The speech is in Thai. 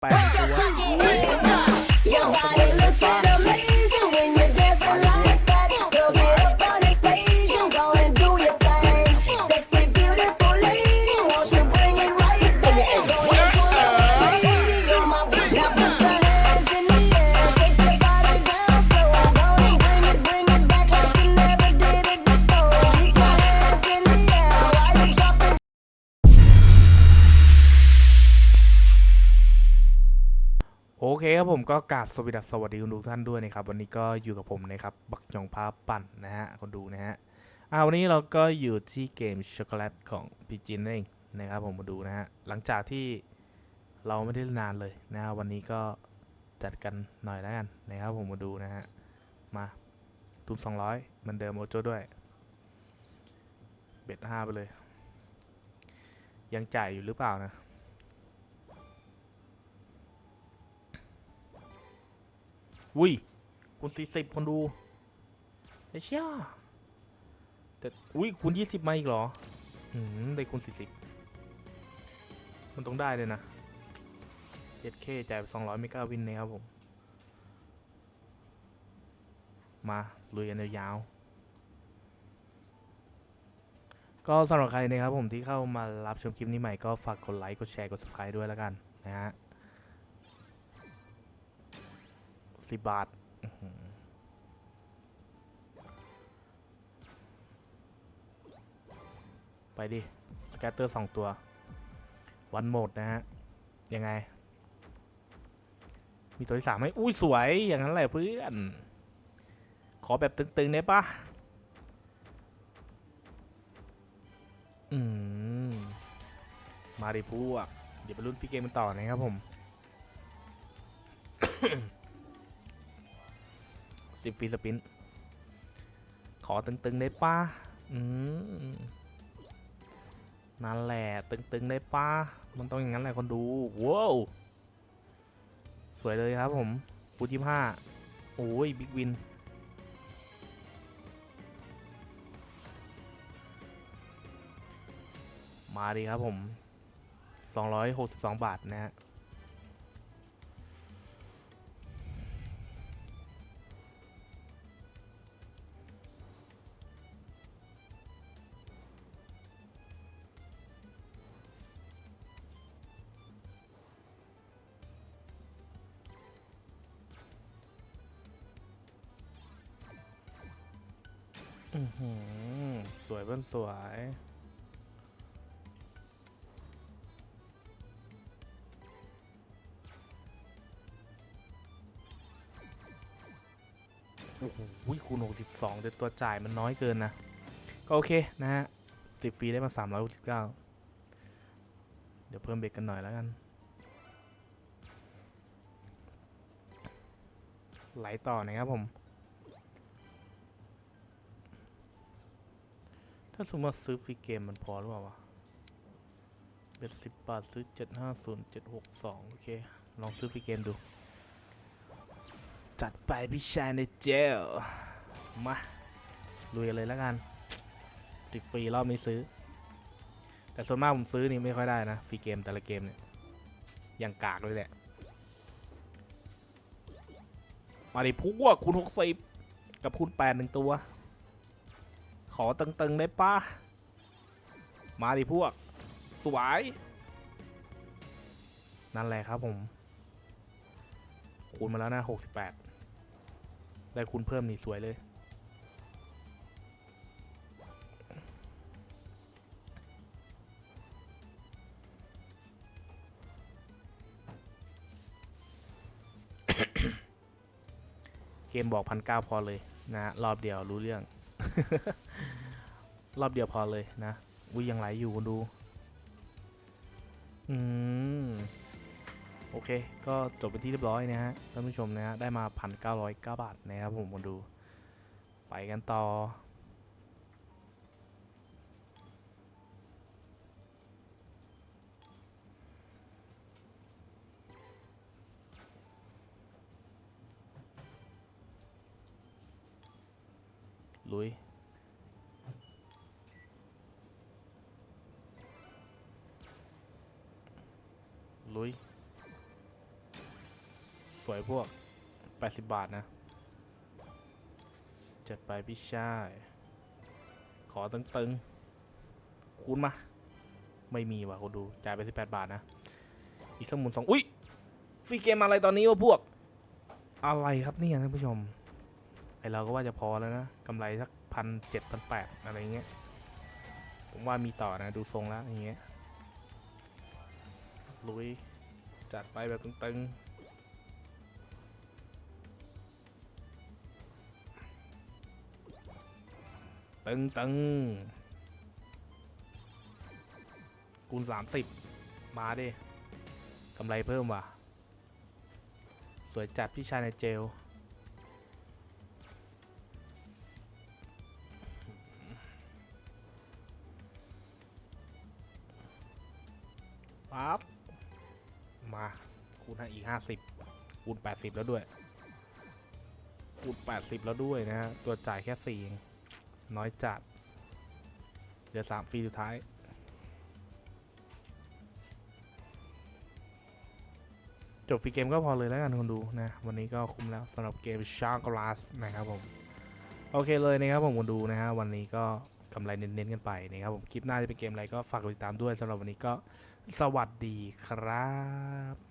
แป เคครับผมก็กราบสวัสดีสวัสดีคุณทุกท่านด้วยนะครับวันนี้ก็อยู่กับผมนะครับบักยองพาปั่นนะฮะคนดูนะฮะอ่าวันนี้เราก็อยู่ที่เกมช็อกโกแลตของพีจินเองนะครับผมมาดูนะฮะหลังจากที่เราไม่ได้นานเลยนะฮะวันนี้ก็จัดกันหน่อยแล้วกันนะครับผมมาดูนะฮะมาทุน200เหมือนเดิมโอโจด้วยเบ็ดห้าไปเลย ยังจ่ายอยู่หรือเปล่านะ อุ้ยคุณสี่สิบคนดูไอ้เชี่ยแต่อุ้ยคุณยี่สิบมาอีกเหรออืมได้คุณสี่สิบมันต้องได้เลยนะเจ็ดเคจ่ายไปสองร้อยไม่กล้าวินนะครับผม มา ลุยกันยาวๆก็สำหรับใครนะครับผมที่เข้ามารับชมคลิปนี้ใหม่ก็ฝากกดไลค์ กดแชร์ กด subscribe ด้วยแล้วกันนะฮะ สิบบาทไปดิสแกตเตอร์สองตัว วันโหมดนะฮะ ยังไง มีตัวที่สามไหมอุ้ยสวยอย่างนั้นแหละเพื่อน ขอแบบตึงๆได้ปะอืม มาดิพวก เดี๋ยวไปรุ่นฟีเกมกันต่อนะครับผม สิบฟีสปิน ขอตึงๆได้ป้าอืมนั่นแหละ ตึงๆได้ป้ามันต้องอย่างนั้นแหละคนดู ว้าวสวยเลยครับผมปูจิห้าโอ้ย บิ๊กวิน มาดีครับผม 262 บาทนะฮะ สวยเบิ้ลสวย โอ้โหคูณ62แต่ตัวจ่ายมันน้อยเกินนะ ก็โอเคนะฮะสิบฟรีได้มา369 เดี๋ยวเพิ่มเบรกกันหน่อยแล้วกัน ไหลต่อนะครับผม ถ้าสมมติว่าซื้อฟรีเกมมันพอหรือเปล่าวะเบ็ดสิบบาทซื้อเจ็ดห้าศูนย์เจ็ดหกสองโอเค ลองซื้อฟรีเกมดู จัดไปพี่ชายในเจลมาลุยเลยแล้วกันสิบฟรีรอบนี้ซื้อ แต่ส่วนมากผมซื้อนี่ไม่ค่อยได้นะฟรีเกมแต่ละเกมเนี่ยยังกากเลยแหละมาดิพวกคูณหกสิบกับคูณแปดหนึ่งตัว อตึงๆได้ปะมาดิพวก สวย นั่นแหละครับผม คูณมาแล้วนะหกสิบแปดได้คูณเพิ่มนี่สวยเลย เกมบอกพันเก้าพอเลยนะ รอบเดียวรู้เรื่อง รอบเดียวพอเลยนะวิยังไหลอยู่คุณดู อืม โอเค ก็จบไปที่เรียบร้อยนะฮะท่านผู้ชมนะฮะได้มาพันเก้าร้อยเก้าบาทนะครับผมมาดู ไปกันต่อลุย ลุย สวยพวก 80 บาทนะ จัดไปพี่ชาย ขอตึงๆ คูณมา ไม่มีว่ะคนดู จ่ายไป 18 บาทนะ อีกสมุนสองอุ้ยฟรีเกมอะไรตอนนี้วะพวก อะไรครับเนี่ยท่านผู้ชม ไอเราก็ว่าจะพอแล้วนะกำไรสักพันเจ็ดพันแปดอะไรเงี้ย ผมว่ามีต่อนะ ดูทรงแล้วอย่างเงี้ย ลุย จัดไปแบบตึงๆ ตึงตึงๆคูณสามสิบมาดิกำไรเพิ่มว่ะ สวยจัดพี่ชายในเจล มาคูณให้อีกห้าสิบคูณแปดสิบแล้วด้วยคูณแปดสิบแล้วด้วยนะฮะตัวจ่ายแค่สี่เองน้อยจัดเดี๋ยวสามฟรีสุดท้ายจบฟรีเกมก็พอเลยแล้วกันคนดูนะ วันนี้ก็คุ้มแล้วสำหรับเกมชาร์กลาสนะครับผม โอเคเลยนะครับผมคนดูนะฮะวันนี้ก็กำไรเน้นๆกันไปนะครับผม คลิปหน้าจะเป็นเกมอะไรก็ฝากติดตามด้วยสำหรับวันนี้ก็ สวัสดีครับ